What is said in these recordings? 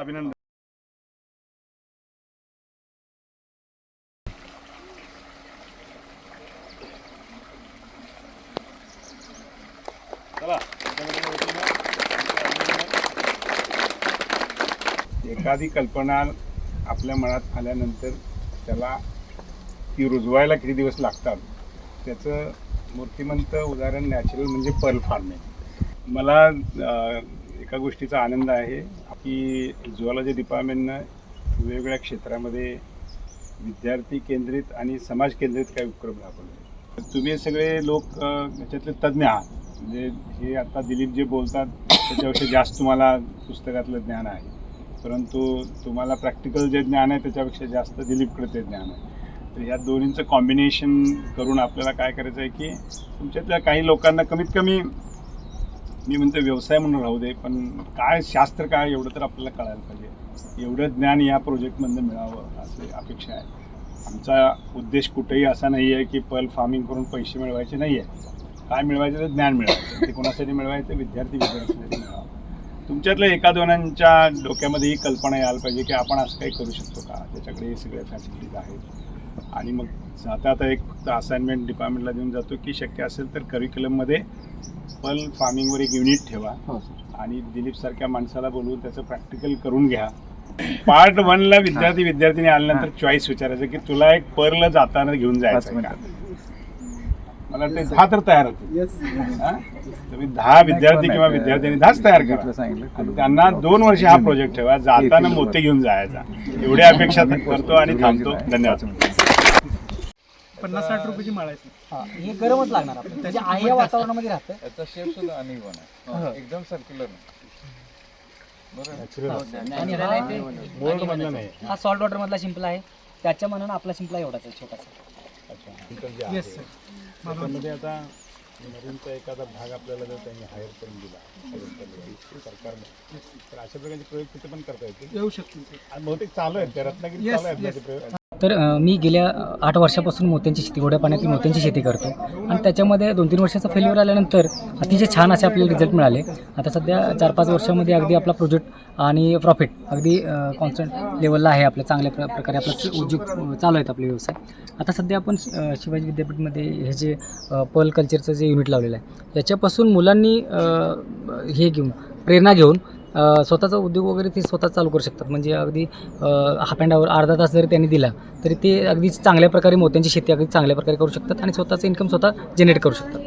अभिनंदन. एखादी कल्पना आपल्या मनात आल्यानंतर त्याला ती रुजवायला किती दिवस लागतात? त्याचं मूर्तिमंत उदाहरण नॅचरल म्हणजे पर्ल फार्मिंग मला एका गोष्टीचा आनंद आहे की झुऑलॉजी डिपार्टमेंटनं वेगवेगळ्या क्षेत्रामध्ये विद्यार्थी केंद्रित आणि समाज केंद्रित काही उपक्रम राबवले. तुम्ही सगळे लोक याच्यातले तज्ज्ञ आहात. म्हणजे हे आता दिलीप जे बोलतात त्याच्यापेक्षा जास्त तुम्हाला पुस्तकातलं ज्ञान आहे. परंतु तुम्हाला प्रॅक्टिकल जे ज्ञान आहे त्याच्यापेक्षा जास्त दिलीपकडे ते ज्ञान आहे. तर ह्या दोन्हींचं कॉम्बिनेशन करून आपल्याला काय करायचं आहे की तुमच्यातल्या काही लोकांना कमीत कमी मी म्हणतो व्यवसाय म्हणून राहू दे पण काय शास्त्र काय एवढं तर आपल्याला कळायला पाहिजे. एवढं ज्ञान या प्रोजेक्टमधनं मिळावं असे अपेक्षा आहे. आमचा उद्देश कुठेही असा नाही आहे की पल फार्मिंग करून पैसे मिळवायचे नाही आहे काय मिळवायचं तर ज्ञान मिळवायचं. ते कोणासाठी मिळवायचं? विद्यार्थी विद्यार्थ्यांसाठी मिळावं. तुमच्यातल्या एका दोनांच्या डोक्यामध्ये ही कल्पना यायला पाहिजे की आपण असं काही करू शकतो का? त्याच्याकडे सगळ्या सगळे फॅसिलिटीज आहेत. आणि मग आता आता एक फक्त असाइनमेंट डिपार्टमेंटला देऊन जातो की शक्य असेल तर करिक्युलममध्ये पल फार्मिंगवर एक युनिट ठेवा. आणि दिलीप सारख्या माणसाला बोलवून त्याचं प्रॅक्टिकल करून घ्या. पार्ट वनला विद्यार्थी विद्यार्थिनी आल्यानंतर चॉईस विचारायचं की तुला एक पर्ल जाताना घेऊन जायचं का? मला वाटतं दहा तर तयार होते हा? तुम्ही दहा विद्यार्थी किंवा विद्यार्थ्यांनी दहाच तयार करा. आणि त्यांना दोन वर्ष हा प्रोजेक्ट ठेवा. जाताना मोते घेऊन जायचा. एवढी अपेक्षा करतो आणि थांबतो. धन्यवाद. पन्नास साठ रुपयाची माळ आहे हा, हे गरमच लागणार आपल्याला. म्हणजे आहे या वातावरणामध्ये राहतं. याचा शेप सुद्धा आहे. हो, एकदम सर्क्युलर आणि हा मधलं नाही. हा सॉल्ट वॉटर मधला शिंपला आहे. त्याच्या मनानं आपला शिंपला एवढाच आहे छोटासा. अच्छा. येस सर त्याच्यामध्ये आता नवीनचा एखादा भाग आपल्याला जर त्यांनी हायर करून दिला सरकारने तर अशा प्रकारचे प्रयोग तिथे पण करता येतील? येऊ शकतील. सर आणि बहुतेक चालू आहेत त्या रत्नागिरी Yes, चालू आहेत ना yes. ते प्रयोग. तर मी गेल्या आठ वर्षापासून मोत्यांची शेती गोड्या पाण्यातील मोत्यांची शेती करतो. आणि त्याच्यामध्ये दोन तीन वर्षाचा फेल्युअर आल्यानंतर अतिशय छान असे आपल्याला रिझल्ट मिळाले. आता सध्या चार पाच वर्षामध्ये अगदी आपला प्रोजेक्ट आणि प्रॉफिट अगदी कॉन्स्टंट लेवलला आहे आपल्या चांगल्या प्र प्रकारे आपला उद्योग चालू आहेत आपले व्यवसाय. आता सध्या आपण शिवाजी विद्यापीठमध्ये हे जे पर्ल कल्चरचं जे युनिट लावलेलं आहे याच्यापासून मुलांनी हे घेऊन प्रेरणा घेऊन स्वतःचा उद्योग वगैरे ते स्वतः चालू करू शकतात. म्हणजे अगदी हाफ अँड आवर अर्धा तास जरी त्यांनी दिला तरी ते अगदी चांगल्या प्रकारे मोत्यांची शेती अगदी चांगल्या प्रकारे करू शकतात आणि स्वतःचं इन्कम स्वतः जनरेट करू शकतात.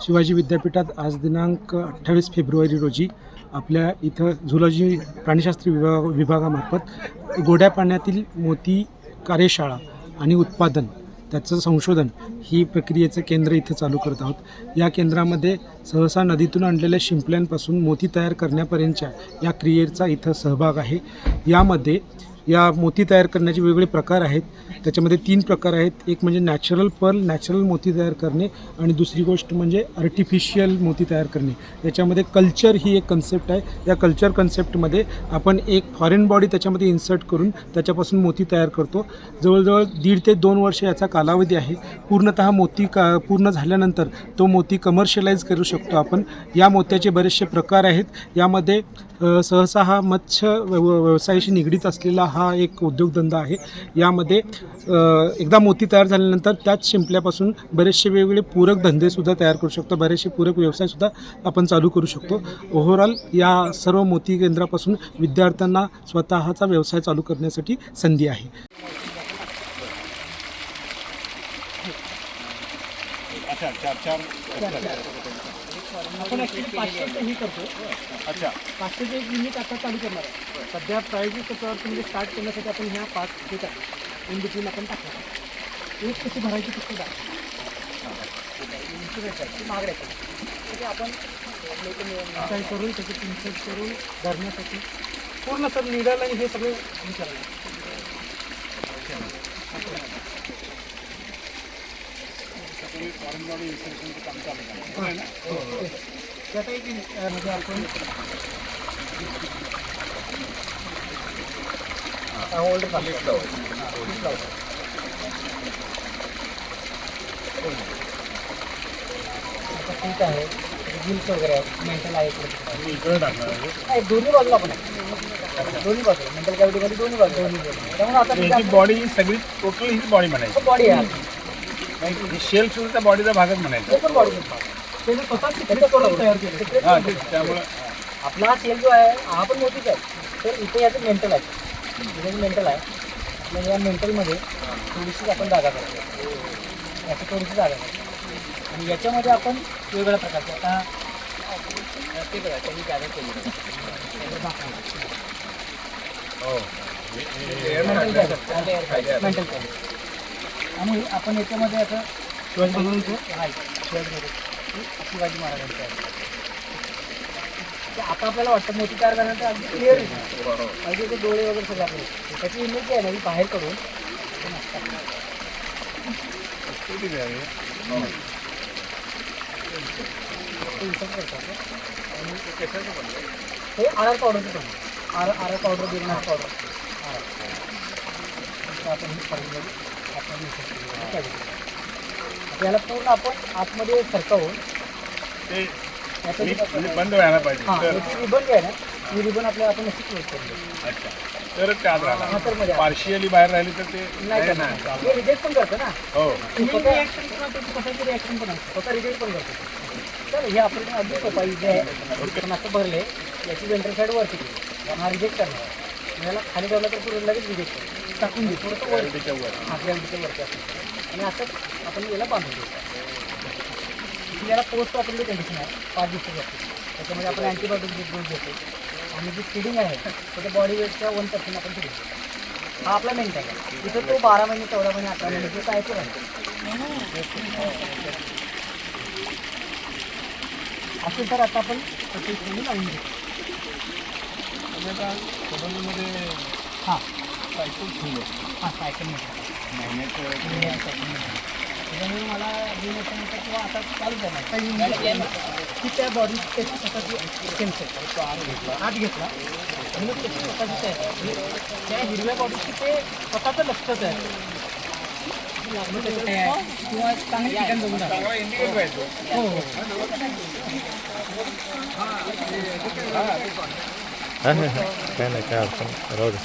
शिवाजी विद्यापीठात आज दिनांक अठ्ठावीस फेब्रुवारी रोजी आपल्या इथं झुलॉजी प्राणीशास्त्री विभाग विभागामार्फत गोड्या पाण्यातील मोती कार्यशाळा आणि उत्पादन त्याचं संशोधन ही प्रक्रियेचं केंद्र इथं चालू करत आहोत. या केंद्रामध्ये सहसा नदीतून आणलेल्या शिंपल्यांपासून मोती तयार करण्यापर्यंतच्या या क्रियेचा इथं सहभाग आहे. यामध्ये या मोती तयार करण्याचे वेगवेगळे प्रकार आहेत. त्याच्यामध्ये तीन प्रकार आहेत. एक म्हणजे नॅचरल पर्ल नॅचरल मोती तयार करणे आणि दुसरी गोष्ट म्हणजे आर्टिफिशियल मोती तयार करणे. याच्यामध्ये कल्चर ही एक कन्सेप्ट आहे. या कल्चर कन्सेप्टमध्ये आपण एक फॉरेन बॉडी त्याच्यामध्ये इन्सर्ट करून त्याच्यापासून मोती तयार करतो. जवळजवळ दीड ते दोन वर्ष याचा कालावधी आहे. पूर्णतः मोती का पूर्ण झाल्यानंतर तो मोती कमर्शियलाइज करू शकतो आपण. या मोत्याचे बरेचसे प्रकार आहेत. यामध्ये सहसा हा मत्स्य व्य- व्यवसायाशी निगडीत असलेला हा एक उद्योगधंदा आहे. यामध्ये एकदा मोती तयार झाल्यानंतर त्याच शिंपल्यापासून बरेचसे वेगवेगळे पूरक धंदेसुद्धा तयार करू शकतो. बरेचसे पूरक व्यवसायसुद्धा आपण चालू करू शकतो. ओव्हरऑल या सर्व मोती केंद्रापासून विद्यार्थ्यांना स्वतःचा व्यवसाय चालू करण्यासाठी संधी आहे. अच्छा चार चार. आपण ॲक्च्युली पाचशेचं हे करतो. अच्छा. पाचशेचं एक युनिट आता चालू करणार आहे. सध्या प्रायोगिक तत्वावर म्हणजे स्टार्ट करण्यासाठी आपण ह्या पाच हे टाकतो इन बिटवीन आपण टाकतो एक कशी भरायची फक्त दा महागड्या ते आपण काय करून त्याचे इन्सर्ट करून धरण्यासाठी पूर्ण सर निडल आणि हे सगळे म्हणजे आपण होल्ड ठीक आहे. गिल्स वगैरे आहेत. मेंटल आहे इकडे. तिकडे. मी इकडे टाकणार आहे. नाही दोन्ही बाजूला पण दोन्ही बाजूला. मेंटल कॅव्हिटीमध्ये दोन्ही बाजू दोन्ही बाजू त्यामुळे आता बॉडी सगळी टोटल ही बॉडी म्हणायची बॉडी आहे. नाही शेल सुद्धा त्या बॉडीचा भागच म्हणायचा ते पण बॉडी त्याचं स्वतः secret करून तयार केलं Secret हा करून. तेच त्यामुळं आपला हा सेल जो आहे हा पण मोठीच आहे तर इथे याचं मेंटल आहे इथे मेंटल आहे आपल्याला या मेंटलमध्ये थोडीशी आपण जागा करतो याची थोडीशी जागा करतो आणि याच्यामध्ये आपण वेगवेगळ्या प्रकारचे आता ते बघा त्यांनी जागा केली हो मेंटल आणि आपण याच्यामध्ये आता शिवाजी महाराजांचं आहे शिवाजी महाराज शिवाजी महाराजांचं आहे. ते आता आपल्याला वाटतं मोठी कार करण्याचं अगदी क्लिअर आहे. अगदी ते डोळे वगैरे सगळं आपलं. त्याची इमेज आहे ना ती बाहेर हे आर आर पावडरचं पण आर आर पावडर बिरनार पावडर आर आपण ही आता याला पूर्ण आपण आतमध्ये सरकवून ते याचं मी- जे आपण- बंद व्हायला पाहिजे. हां तर याची रिबन जी आहे ना ही रिबन आपल्या आपण क्लोज करून देऊ अच्छा. तरच ते आत तर राहणार. पार्शियली बाहेर राहिली तर ते नाही नाही करणार. ना रिजेक्ट पण करतं ना. हो. रिएक्शन किंवा त्याची कशाची रिॲक्शन पण असते स्वतः रिजेक्ट पण करतो तर हे ऑपरेशन अगदी सोपा आहे पण असं भरले याची वेंटर साईड वरती केली. हा रिजेक्ट करणार याला खाली ठेवलं तर पुढे लगेच रिजेक्ट करतो टाकून देऊ थोडंसं वर हा ग्रॅव्हिटीच्या वरती आणि असं आपण याला बांधून देतो याला पोस्ट ऑपरेटिव्ह कंडिशन आहे पाच दिवसाची असते त्याच्यामध्ये आपण अँटीबायोटिक डोस देतो. आणि जी फिडिंग आहे त्याच्या बॉडी वेटच्या वन पर्सेंट आपण फिडिंग हा आपला मेंट आहे. तिथं तो बारा महिने चौदा महिने अठरा महिने जो काय तो असेल तर आता आपण प्रत्येक लावून देतो. हां. हां सायकल त्याच्यामुळे मला दोन वर्षानंतर किंवा आता चालू करणार की त्या बॉडी त्याची स्वतःची सेन्सर आत घेतला आणि मग त्याची स्वतःची आहे त्या हिरव्या बॉडीची ते स्वतःचं लक्षच आहे किंवा चांगली ठिकाण बघून हो हो. काय नाही काय अडचण राहू दे